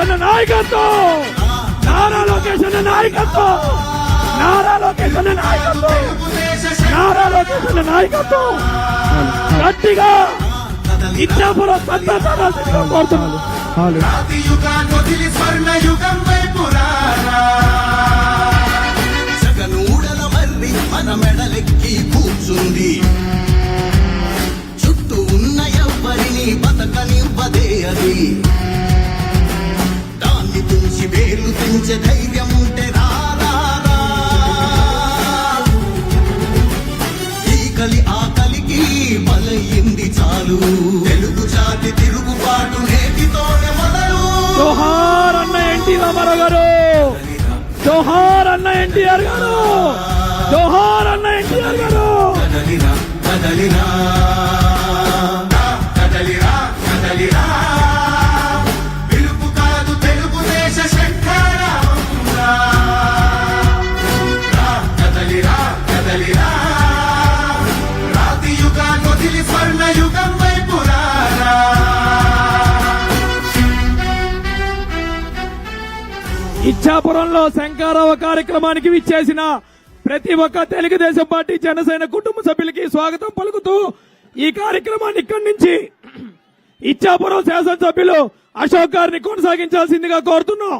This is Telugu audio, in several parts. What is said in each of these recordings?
అన్న నాయకత్వం! నారా లోకేష్ అన్న నాయకత్వం! నారా లోకేష్ అన్న నాయకత్వం! నారా లోకేష్ అన్న నాయకత్వం! గట్టిగా ఇచ్చాపురం సంతానాల్సిందిగా కోరుతున్నాను. జగనూడల మర్రి మన మెడలెక్కి కూర్చుంది. చుట్టూ ఉన్న ఎవ్వరిని బతకనివ్వదే అది. తెంచే ధైర్యం ఉంటే ఈ కలి ఆకలికి బలయింది చాలు. తెలుగు జాతి తిరుగుబాటు నేటితోనే మొదలు. జోహార్ అన్న ఎన్టీ రామారావు గారు. జోహార్ అన్న ఎన్టీఆర్ గారు. జోహార్ అన్న ఎన్టీఆర్ గారు. కదలిరా కదలిరా. ఇచ్చాపురంలో శంకారావ కార్యక్రమానికి విచ్చేసిన ప్రతి ఒక్క తెలుగుదేశం పార్టీ జనసేన కుటుంబ సభ్యులకి స్వాగతం పలుకుతూ ఈ కార్యక్రమాన్ని ఇక్కడి నుంచి ఇచ్చాపురం శాసనసభ్యులు అశోక్ గారిని కొనసాగించాల్సిందిగా కోరుతున్నాం.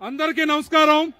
అందరికీ నమస్కారం.